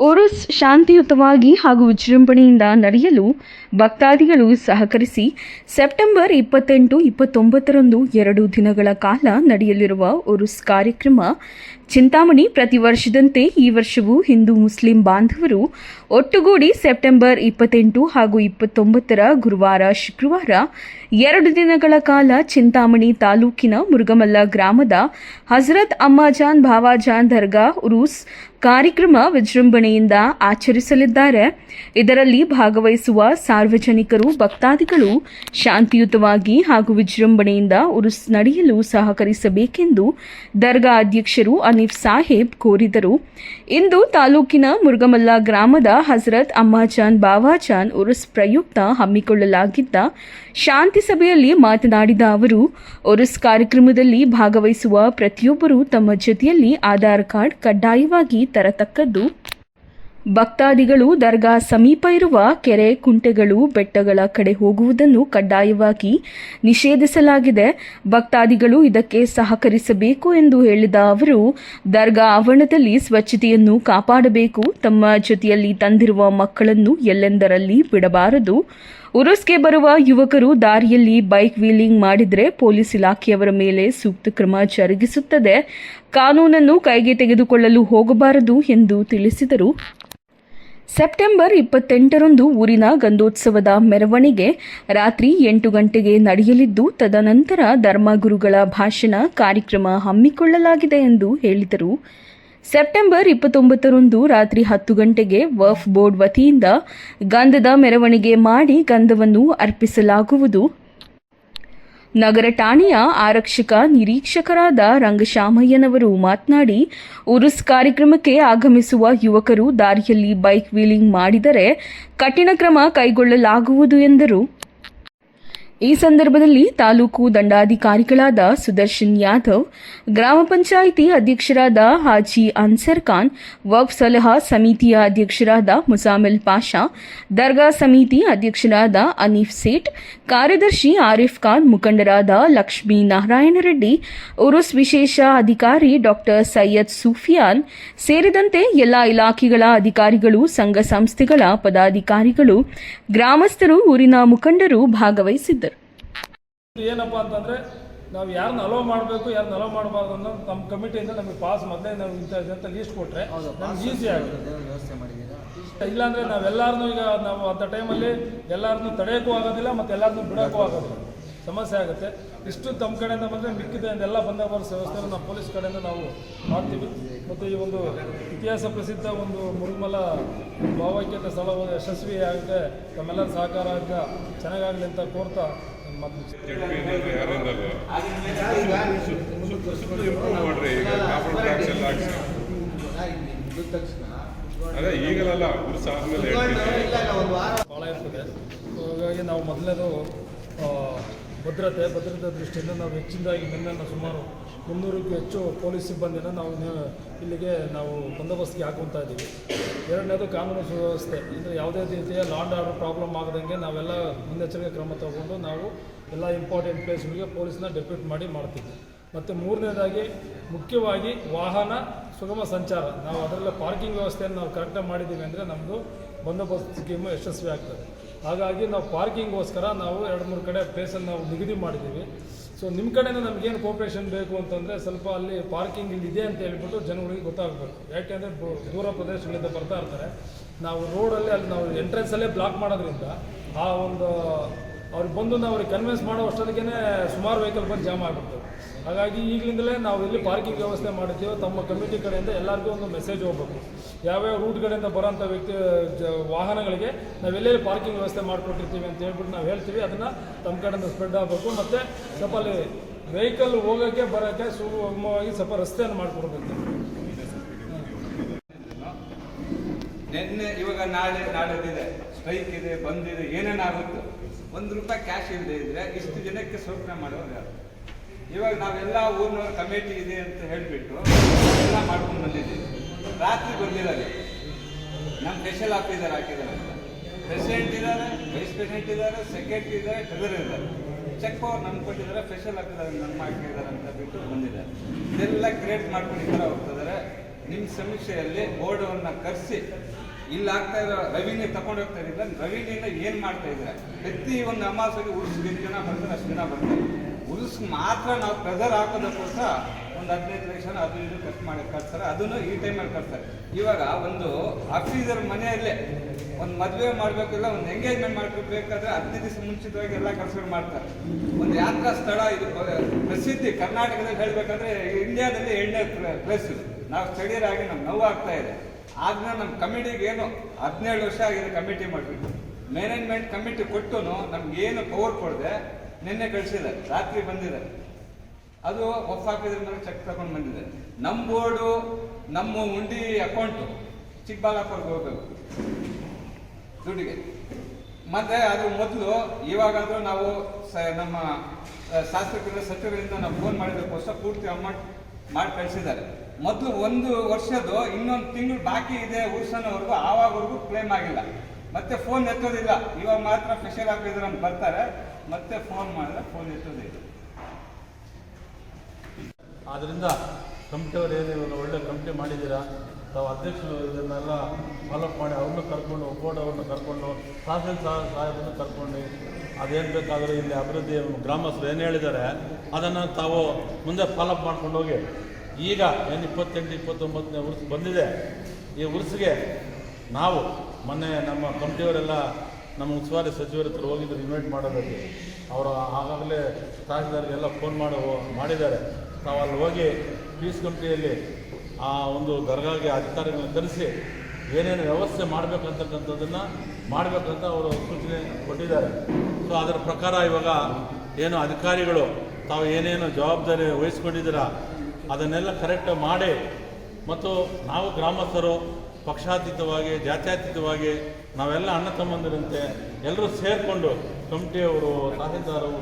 ಉರುಸ್ ಶಾಂತಿಯುತವಾಗಿ ಹಾಗೂ ವಿಜೃಂಭಣೆಯಿಂದ ನಡೆಯಲು ಭಕ್ತಾದಿಗಳು ಸಹಕರಿಸಿ ಸೆಪ್ಟೆಂಬರ್ ಇಪ್ಪತ್ತೆಂಟು, ಇಪ್ಪತ್ತೊಂಬತ್ತರಂದು ಎರಡು ದಿನಗಳ ಕಾಲ ನಡೆಯಲಿರುವ ಉರುಸ್ ಕಾರ್ಯಕ್ರಮ. ಚಿಂತಾಮಣಿ ಪ್ರತಿ ವರ್ಷದಂತೆ ಈ ವರ್ಷವೂ ಹಿಂದೂ ಮುಸ್ಲಿಂ ಬಾಂಧವರು ಒಟ್ಟುಗೂಡಿ ಸೆಪ್ಟೆಂಬರ್ ಇಪ್ಪತ್ತೆಂಟು ಹಾಗೂ ಇಪ್ಪತ್ತೊಂಬತ್ತರ ಗುರುವಾರ, ಶುಕ್ರವಾರ ಎರಡು ದಿನಗಳ ಕಾಲ ಚಿಂತಾಮಣಿ ತಾಲೂಕಿನ ಮುರುಗಮಲ್ಲ ಗ್ರಾಮದ ಹಜರತ್ ಅಮ್ಮಾಜಾನ್ ಭಾವಾಜಾನ್ ದರ್ಗಾ ಉರೂಸ್ ಕಾರ್ಯಕ್ರಮ ವಿಜೃಂಭಣೆಯಿಂದ ಆಚರಿಸಲಿದ್ದಾರೆ. ಇದರಲ್ಲಿ ಭಾಗವಹಿಸುವ ಸಾರ್ವಜನಿಕರು, ಭಕ್ತಾದಿಗಳು ಶಾಂತಿಯುತವಾಗಿ ಹಾಗೂ ವಿಜೃಂಭಣೆಯಿಂದ ಉರುಸ್ ನಡೆಯಲು ಸಹಕರಿಸಬೇಕೆಂದು ದರ್ಗಾ ಅಧ್ಯಕ್ಷರು ಅನೀಫ್ ಸಾಹೇಬ್ ಕೋರಿದರು. ಇಂದು ತಾಲೂಕಿನ ಮುರುಗಮಲ್ಲ ಗ್ರಾಮದ ಹಜರತ್ ಅಮ್ಮಾಜಾನ್ ಬಾವಾಜಾನ್ ಉರುಸ್ ಪ್ರಯುಕ್ತ ಹಮ್ಮಿಕೊಳ್ಳಲಾಗಿದ್ದ ಶಾಂತಿ ಸಭೆಯಲ್ಲಿ ಮಾತನಾಡಿದ ಅವರು, ಉರುಸ್ ಕಾರ್ಯಕ್ರಮದಲ್ಲಿ ಭಾಗವಹಿಸುವ ಪ್ರತಿಯೊಬ್ಬರು ತಮ್ಮ ಜೊತೆಯಲ್ಲಿ ಆಧಾರ್ ಕಾರ್ಡ್ ಕಡ್ಡಾಯವಾಗಿ ತರತಕ್ಕದ್ದು. ಭಕ್ತಾದಿಗಳು ದರ್ಗಾ ಸಮೀಪ ಇರುವ ಕೆರೆ ಕುಂಟೆಗಳು ಬೆಟ್ಟಗಳ ಕಡೆ ಹೋಗುವುದನ್ನು ಕಡ್ಡಾಯವಾಗಿ ನಿಷೇಧಿಸಲಾಗಿದೆ. ಭಕ್ತಾದಿಗಳು ಇದಕ್ಕೆ ಸಹಕರಿಸಬೇಕು ಎಂದು ಹೇಳಿದ ಅವರು, ದರ್ಗಾ ಆವರಣದಲ್ಲಿ ಸ್ವಚ್ಛತೆಯನ್ನು ಕಾಪಾಡಬೇಕು, ತಮ್ಮ ಜೊತೆಯಲ್ಲಿ ತಂದಿರುವ ಮಕ್ಕಳನ್ನು ಎಲ್ಲೆಂದರಲ್ಲಿ ಬಿಡಬಾರದು. ಉರುಸ್ಗೆ ಬರುವ ಯುವಕರು ದಾರಿಯಲ್ಲಿ ಬೈಕ್ ವೀಲಿಂಗ್ ಮಾಡಿದರೆ ಪೊಲೀಸ್ ಇಲಾಖೆಯವರ ಮೇಲೆ ಸೂಕ್ತ ಕ್ರಮ ಜರುಗಿಸುತ್ತದೆ. ಕಾನೂನನ್ನು ಕೈಗೆ ತೆಗೆದುಕೊಳ್ಳಲು ಹೋಗಬಾರದು ಎಂದು ತಿಳಿಸಿದರು. ಸೆಪ್ಟೆಂಬರ್ ಇಪ್ಪತ್ತೆಂಟರಂದು ಊರಿನ ಗಂಧೋತ್ಸವದ ಮೆರವಣಿಗೆ ರಾತ್ರಿ ಎಂಟು ಗಂಟೆಗೆ ನಡೆಯಲಿದ್ದು, ತದನಂತರ ಧರ್ಮಗುರುಗಳ ಭಾಷಣ ಕಾರ್ಯಕ್ರಮ ಹಮ್ಮಿಕೊಳ್ಳಲಾಗಿದೆ ಎಂದು ಹೇಳಿದರು. ಸೆಪ್ಟೆಂಬರ್ ಇಪ್ಪತ್ತೊಂಬತ್ತರಂದು ರಾತ್ರಿ ಹತ್ತು ಗಂಟೆಗೆ ವಫ್ ಬೋರ್ಡ್ ವತಿಯಿಂದ ಗಂಧದ ಮೆರವಣಿಗೆ ಮಾಡಿ ಗಂಧವನ್ನು ಅರ್ಪಿಸಲಾಗುವುದು. ನಗರ ಠಾಣೆಯ ಆರಕ್ಷಕ ನಿರೀಕ್ಷಕರಾದ ರಂಗಶಾಮಯ್ಯನವರು ಮಾತನಾಡಿ, ಉರುಸ್ ಕಾರ್ಯಕ್ರಮಕ್ಕೆ ಆಗಮಿಸುವ ಯುವಕರು ದಾರಿಯಲ್ಲಿ ಬೈಕ್ ವೀಲಿಂಗ್ ಮಾಡಿದರೆ ಕಠಿಣ ಕ್ರಮ ಕೈಗೊಳ್ಳಲಾಗುವುದು ಎಂದರು. ಈ ಸಂದರ್ಭದಲ್ಲಿ ತಾಲೂಕು ದಂಡಾಧಿಕಾರಿಗಳಾದ ಸುದರ್ಶನ್ ಯಾದವ್, ಗ್ರಾಮ ಪಂಚಾಯಿತಿ ಅಧ್ಯಕ್ಷರಾದ ಹಾಜಿ ಅನ್ಸರ್ ಖಾನ್, ವಫ್ ಸಲಹಾ ಸಮಿತಿಯ ಅಧ್ಯಕ್ಷರಾದ ಮುಸಾಮಿಲ್ ಪಾಷಾ, ದರ್ಗಾ ಸಮಿತಿ ಅಧ್ಯಕ್ಷರಾದ ಅನೀಫ್ ಸೇಠ್, ಕಾರ್ಯದರ್ಶಿ ಆರಿಫ್ ಖಾನ್ ಮುಖಂಡರಾದ ಲಕ್ಷ್ಮೀ ನಾರಾಯಣ ರೆಡ್ಡಿ, ಉರುಸ್ ವಿಶೇಷ ಅಧಿಕಾರಿ ಡಾಕ್ಟರ್ ಸೈಯದ್ ಸೂಫಿಯಾನ್ ಸೇರಿದಂತೆ ಎಲ್ಲ ಇಲಾಖೆಗಳ ಅಧಿಕಾರಿಗಳು, ಸಂಘ ಸಂಸ್ಥೆಗಳ ಪದಾಧಿಕಾರಿಗಳು, ಗ್ರಾಮಸ್ಥರು, ಊರಿನ ಮುಖಂಡರು ಭಾಗವಹಿಸಿದ್ದರು. ಏನಪ್ಪ ಅಂತಂದರೆ ನಾವು ಯಾರನ್ನ ಅಲೋ ಮಾಡಬೇಕು ಯಾರನ್ನ ಅಲೋ ಮಾಡಬಾರ್ದು ಅನ್ನೋದು ನಮ್ಮ ಕಮಿಟಿಯಿಂದ ನಮಗೆ ಪಾಸ್ ಮೊದಲೇ ನಾವು ಇಂಥ ಅಂತ ಲೀಸ್ಟ್ ಕೊಟ್ಟರೆ ನಮ್ಗೆ ಈಸಿ ಆಗುತ್ತೆ. ವ್ಯವಸ್ಥೆ ಮಾಡಿದ್ದೀರಾ? ಇಲ್ಲಾಂದರೆ ನಾವೆಲ್ಲರನ್ನೂ ಈಗ ನಾವು ಅಂಥ ಟೈಮಲ್ಲಿ ಎಲ್ಲರನ್ನೂ ತಡೆಯೋಕ್ಕೂ ಆಗೋದಿಲ್ಲ ಮತ್ತು ಎಲ್ಲರನ್ನೂ ಬಿಡೋಕ್ಕೂ ಆಗೋದಿಲ್ಲ. ಸಮಸ್ಯೆ ಆಗುತ್ತೆ. ಇಷ್ಟು ತಮ್ಮ ಕಡೆಯಿಂದ ಬಂದರೆ ಮಿಕ್ಕಿದೆ ಎಲ್ಲ ಬಂದೋಬಸ್ತ್ ವ್ಯವಸ್ಥೆಯನ್ನು ನಾವು ಪೊಲೀಸ್ ಕಡೆಯಿಂದ ನಾವು ಮಾಡ್ತೀವಿ. ಮತ್ತು ಈ ಒಂದು ಇತಿಹಾಸ ಪ್ರಸಿದ್ಧ ಒಂದು ಮುರುಮಲ ಭಾವೈಕ್ಯತೆ ಸ್ಥಳ ಯಶಸ್ವಿ ಆಗುತ್ತೆ ತಮ್ಮೆಲ್ಲರ ಸಹಕಾರ ಚೆನ್ನಾಗಾಗಲಿ ಅಂತ ಕೋರ್ತಾ ಭಾಳ ಇರ್ತದೆ ಹಾಗಾಗಿ ನಾವು ಮೊದಲನೇದು ಭದ್ರತೆ ಭದ್ರತೆ ದೃಷ್ಟಿಯಿಂದ ನಾವು ಹೆಚ್ಚಿನದಾಗಿ ನಿನ್ನೆ ಸುಮಾರು ಮುನ್ನೂರಕ್ಕೂ ಹೆಚ್ಚು ಪೊಲೀಸ್ ಸಿಬ್ಬಂದಿನ ನಾವು ಇಲ್ಲಿಗೆ ನಾವು ಬಂದೋಬಸ್ತಿಗೆ ಹಾಕೊತಾ ಇದ್ದೀವಿ. ಎರಡನೇದು ಕಾನೂನು ಸುವ್ಯವಸ್ಥೆ. ಅಂದರೆ ಯಾವುದೇ ರೀತಿಯ ಲಾಂಡ್ ಆರ್ಡರ್ ಪ್ರಾಬ್ಲಮ್ ಆಗದಂಗೆ ನಾವೆಲ್ಲ ಮುನ್ನೆಚ್ಚರಿಕೆ ಕ್ರಮ ತಗೊಂಡು ನಾವು ಎಲ್ಲ ಇಂಪಾರ್ಟೆಂಟ್ ಪ್ಲೇಸ್ಗಳಿಗೆ ಪೊಲೀಸ್ನ ಡೆಪ್ಯೂಟ್ ಮಾಡಿ ಮಾಡ್ತೀವಿ. ಮತ್ತು ಮೂರನೇದಾಗಿ ಮುಖ್ಯವಾಗಿ ವಾಹನ ಸುಗಮ ಸಂಚಾರ. ನಾವು ಅದರಲ್ಲೇ ಪಾರ್ಕಿಂಗ್ ವ್ಯವಸ್ಥೆಯನ್ನು ನಾವು ಕರೆಕ್ಟಾಗಿ ಮಾಡಿದ್ದೀವಿ ಅಂದರೆ ನಮ್ಮದು ಬಂದೋಬಸ್ತ್ ಸ್ಕೀಮು ಯಶಸ್ವಿ ಆಗ್ತದೆ. ಹಾಗಾಗಿ ನಾವು ಪಾರ್ಕಿಂಗ್ಗೋಸ್ಕರ ನಾವು ಎರಡು ಮೂರು ಕಡೆ ಪ್ಲೇಸನ್ನು ನಾವು ನಿಗದಿ ಮಾಡಿದ್ದೀವಿ. ಸೊ ನಿಮ್ಮ ಕಡೆಯಿಂದ ನಮಗೇನು ಕೋಪ್ರೇಷನ್ ಬೇಕು ಅಂತಂದರೆ ಸ್ವಲ್ಪ ಅಲ್ಲಿ ಪಾರ್ಕಿಂಗ್ ಇಲ್ಲಿ ಇದೆ ಅಂತ ಹೇಳ್ಬಿಟ್ಟು ಜನಗಳಿಗೆ ಗೊತ್ತಾಗಬೇಕು. ಯಾಕೆಂದರೆ ದೂರ ಪ್ರದೇಶಗಳಿಂದ ಬರ್ತಾ ಇರ್ತಾರೆ. ನಾವು ರೋಡಲ್ಲಿ ಅಲ್ಲಿ ನಾವು ಎಂಟ್ರೆನ್ಸಲ್ಲೇ ಬ್ಲಾಕ್ ಮಾಡೋದ್ರಿಂದ ಆ ಒಂದು ಅವ್ರಿಗೆ ಬಂದು ನಾವು ಅವ್ರಿಗೆ ಕನ್ವಿನ್ಸ್ ಮಾಡೋ ಅಷ್ಟೊತ್ತಿಗೆ ಸುಮಾರು ವೆಹಿಕಲ್ ಬಂದು ಜಾಮ್ ಆಗಿಬಿಡ್ತು. ಹಾಗಾಗಿ ಈಗಲಿಂದಲೇ ನಾವು ಇಲ್ಲಿ ಪಾರ್ಕಿಂಗ್ ವ್ಯವಸ್ಥೆ ಮಾಡಿದ್ದೀವಿ. ತಮ್ಮ ಕಮಿಟಿ ಕಡೆಯಿಂದ ಎಲ್ಲರಿಗೂ ಒಂದು ಮೆಸೇಜ್ ಹೋಗ್ಬೇಕು. ಯಾವ್ಯಾವ ರೂಟ್ ಕಡೆಯಿಂದ ಬರೋಂಥ ವ್ಯಕ್ತಿ ವಾಹನಗಳಿಗೆ ನಾವು ಎಲ್ಲೆಲ್ಲಿ ಪಾರ್ಕಿಂಗ್ ವ್ಯವಸ್ಥೆ ಮಾಡಿಕೊಟ್ಟಿರ್ತೀವಿ ಅಂತ ಹೇಳ್ಬಿಟ್ಟು ನಾವು ಹೇಳ್ತೀವಿ. ಅದನ್ನು ತಮ್ಮ ಕಡೆಯಿಂದ ಸ್ಪ್ರೆಡ್ ಆಗಬೇಕು. ಮತ್ತು ಸ್ವಲ್ಪ ಅಲ್ಲಿ ವೆಹಿಕಲ್ ಹೋಗೋಕ್ಕೆ ಬರೋಕ್ಕೆ ಸುಗಮವಾಗಿ ಸ್ವಲ್ಪ ರಸ್ತೆಯನ್ನು ಮಾಡಿಕೊಡ್ಬೇಕು. ನಿನ್ನೆ ಇವಾಗ ನಾಳೆ, ನಾಡೋದಿದೆ. ಸ್ಟ್ರೈಕ್ ಇದೆ, ಬಂದಿದೆ ಏನೇನಾಗುತ್ತೋ ಒಂದು ರೂಪಾಯಿ ಕ್ಯಾಶ್ ಇಲ್ಲದೆ ಇದ್ರೆ ಇಷ್ಟು ಜನಕ್ಕೆ ಮಾಡೋರು ಯಾರು? ಇವಾಗ ನಾವೆಲ್ಲ ಊರಿನವ್ರ ಕಮಿಟಿ ಇದೆ ಅಂತ ಹೇಳಿಬಿಟ್ಟು ಎಲ್ಲ ಮಾಡ್ಕೊಂಡು ಬಂದಿದ್ದೀವಿ. ರಾತ್ರಿ ಬಂದಿದ್ದಾರೆ ನಮ್ಮ ಸ್ಪೆಷಲ್ ಆಫೀಸರ್ ಹಾಕಿದ್ದಾರೆ. ಅಂತ ಪ್ರೆಸಿಡೆಂಟ್ ಇದ್ದಾರೆ ವೈಸ್ ಪ್ರೆಸಿಡೆಂಟ್ ಇದ್ದಾರೆ ಸೆಕ್ರೆಟರಿ ಇದ್ದಾರೆ ಟ್ರೆಸರ್ ಇದ್ದಾರೆ. ಚೆಕ್ ಪವರ್ ನಮ್ಗೆ ಕೊಟ್ಟಿದ್ದಾರೆ ಸ್ಪೆಷಲ್ ಆಫೀಸರ್ ನಮ್ಮ ಹಾಕಿದ್ದಾರೆ ಅಂತ ಬಿಟ್ಟು ಬಂದಿದ್ದಾರೆ. ಇದೆಲ್ಲ ಕ್ರಿಯೇಟ್ ಮಾಡ್ಕೊಂಡು ಈ ಥರ ಹೋಗ್ತಿದ್ದಾರೆ ನಿಮ್ಮ ಸಮೀಕ್ಷೆಯಲ್ಲಿ ಬೋರ್ಡವನ್ನು ಕರೆಸಿ ಇಲ್ಲಿ ಆಗ್ತಾ ಇರೋ ರೆವಿನ್ಯೂ ತಗೊಂಡು ಹೋಗ್ತಾ ಇದ್ದಿಲ್ಲ ರವಿನಿಂದ ಏನು ಮಾಡ್ತಾ ಇದ್ರೆ ಪ್ರತಿ ಒಂದು ಅಮಾಸೆಗೆ ಉಳಿಸ್ ಎಷ್ಟು ಜನ ಬರ್ತಾರೆ, ಅಷ್ಟು ಜನ ಬರ್ತಾರೆ. ಉರುಸು ಮಾತ್ರ ನಾವು ಪ್ರೆಸರ್ ಹಾಕೋದಕ್ಕೋಸ್ಕರ ಒಂದು ಹದಿನೈದು ಲಕ್ಷ ಹದಿನೈದು ಖರ್ಚು ಮಾಡಿ ಕಟ್ತಾರೆ. ಅದನ್ನು ಈ ಟೈಮಲ್ಲಿ ಕಟ್ತಾರೆ. ಇವಾಗ ಒಂದು ಆಫೀಸರ್ ಮನೆಯಲ್ಲೇ ಒಂದು ಮದುವೆ ಮಾಡಬೇಕಿಲ್ಲ ಒಂದು ಎಂಗೇಜ್ಮೆಂಟ್ ಮಾಡಬೇಕಾದ್ರೆ ಹದಿನೈದು ದಿವಸ ಮುಂಚಿತವಾಗಿ ಎಲ್ಲ ಕೆಲಸಗಳು ಮಾಡ್ತಾರೆ. ಒಂದು ಯಾತ್ರಾ ಸ್ಥಳ ಇದು ಪ್ರಸಿದ್ಧಿ ಕರ್ನಾಟಕದಲ್ಲಿ ಹೇಳಬೇಕಂದ್ರೆ ಇಂಡಿಯಾದಲ್ಲಿ ಎರಡನೇ ಪ್ಲೇಸ್ ನಾವು ಸ್ಥಳೀಯರಾಗಿ ನಮ್ಗೆ ನೋವಾಗ್ತಾ ಇದೆ. ಆದ್ಮೇಲೆ ನಮ್ಮ ಕಮಿಟಿಗೆ ಏನು ಹದಿನೇಳು ವರ್ಷ ಆಗಿದೆ ಕಮಿಟಿ ಮಾಡಿಬಿಟ್ಟು. ಮ್ಯಾನೇಜ್ಮೆಂಟ್ ಕಮಿಟಿ ಕೊಟ್ಟು ನಮ್ಗೆ ಏನು ಪವರ್ ಕೊಡದೆ ನಿನ್ನೆ ಕಳಿಸಿದ್ದಾರೆ ರಾತ್ರಿ ಬಂದಿದ್ದಾರೆ ಅದು ಒಫ್ ಹಾಕಿದ್ರ ಮೇಲೆ ಚೆಕ್ ತಗೊಂಡು ಬಂದಿದೆ. ನಮ್ಮ ಬೋರ್ಡು ನಮ್ಮ ಉಂಡಿ ಅಕೌಂಟು ಚಿಕ್ಕಬಳ್ಳಾಪುರಕ್ಕೆ ಹೋಗ್ಬೇಕು. ದುಡ್ಡಿಗೆ. ಮತ್ತೆ ಅದು ಮೊದಲು ಇವಾಗಾದ್ರೂ ನಾವು ಸ, ನಮ್ಮ ಶಾಸಕರ, ಸಚಿವರಿಂದ ನಾವು ಫೋನ್ ಮಾಡಿದಕ್ಕೋಸ್ಕರ ಪೂರ್ತಿ ಅಮೌಂಟ್ ಮಾಡಿ ಕಳಿಸಿದ್ದಾರೆ. ಮೊದಲು ಒಂದು ವರ್ಷದ್ದು ಇನ್ನೊಂದು ತಿಂಗಳು ಬಾಕಿ ಇದೆ ಉಳಿಸೋವರೆಗೂ ಆವಾಗವರೆಗೂ ಕ್ಲೇಮ್ ಆಗಿಲ್ಲ. ಮತ್ತೆ ಫೋನ್ ಎತ್ತೋದಿಲ್ಲ. ಇವಾಗ ಮಾತ್ರ ಫೆಷಲ್ ಆಗಿದ್ರೆ ಅಂತ ಬರ್ತಾರೆ. ಮತ್ತೆ ಫೋನ್ ಮಾಡಿದ್ರೆ ಫೋನ್ ಎತ್ತೋದಿಲ್ಲ. ಆದ್ದರಿಂದ ಕಮಿಟಿಯವರು ಏನು ಇವಾಗ ಒಳ್ಳೆ ಕಮಿಟಿ ಮಾಡಿದ್ದೀರಾ? ತಾವು ಅಧ್ಯಕ್ಷರು ಇದನ್ನೆಲ್ಲ ಫಾಲೋಅಪ್ ಮಾಡಿ ಅವ್ರನ್ನ ಕರ್ಕೊಂಡು ಬೋರ್ಡ್ ಅವ್ರನ್ನ ಕರ್ಕೊಂಡು, ತಹಸೀಲ್ ಸಹಾಯವನ್ನು ಕರ್ಕೊಂಡು, ಅದೇನು ಬೇಕಾದರೂ ಇಲ್ಲಿ ಅಭಿವೃದ್ಧಿ ಗ್ರಾಮಸ್ಥರು ಏನು ಹೇಳಿದ್ದಾರೆ, ಅದನ್ನು ತಾವು ಮುಂದೆ ಫಾಲೋಅಪ್ ಮಾಡ್ಕೊಂಡು ಹೋಗಿ. ಈಗ ಏನು ಇಪ್ಪತ್ತೆಂಟು, ಇಪ್ಪತ್ತೊಂಬತ್ತನೇ ಉರ್ಸ್ ಬಂದಿದೆ. ಈ ಉರ್ಸ್ಗೆ ನಾವು ಮೊನ್ನೆ ನಮ್ಮ ಕಮಿಟಿಯವರೆಲ್ಲ ನಮ್ಮ ಉಸ್ತುವಾರಿ ಸಚಿವರ ಹತ್ರ ಹೋಗಿದ್ರು ಇನ್ವೈಟ್ ಮಾಡೋದಕ್ಕೆ ಅವರು ಆಗಾಗಲೇ ತಹಸೀಲ್ದಾರ್ಗೆಲ್ಲ ಫೋನ್ ಮಾಡಿ, ಮಾಡಿದ್ದಾರೆ. ತಾವು ಅಲ್ಲಿ ಹೋಗಿ ಪೀಸ್ ಕಮಿಟಿಯಲ್ಲಿ ಆ ಒಂದು ದರ್ಗಾಗೆ ಅಧಿಕಾರಿಗಳನ್ನ ಕರೆಸಿ ಏನೇನು ವ್ಯವಸ್ಥೆ ಮಾಡಬೇಕಂತಕ್ಕಂಥದ್ದನ್ನು ಮಾಡಬೇಕಂತ ಅವರು ಸೂಚನೆ ಕೊಟ್ಟಿದ್ದಾರೆ. ಸೊ ಅದರ ಪ್ರಕಾರ ಇವಾಗ ಏನು ಅಧಿಕಾರಿಗಳು ತಾವು ಏನೇನು ಜವಾಬ್ದಾರಿ ವಹಿಸ್ಕೊಂಡಿದ್ದೀರಾ ಅದನ್ನೆಲ್ಲ ಕರೆಕ್ಟ್ ಮಾಡಿ, ಮತ್ತು ನಾವು ಗ್ರಾಮಸ್ಥರು ಪಕ್ಷಾತೀತವಾಗಿ, ಜಾತ್ಯಾತೀತವಾಗಿ, ನಾವೆಲ್ಲ ಅಣ್ಣ ತಮ್ಮಂದಿರಂತೆ ಎಲ್ಲರೂ ಸೇರಿಕೊಂಡು ಕಮಿಟಿಯವರು ತಹಸೀಲ್ದಾರು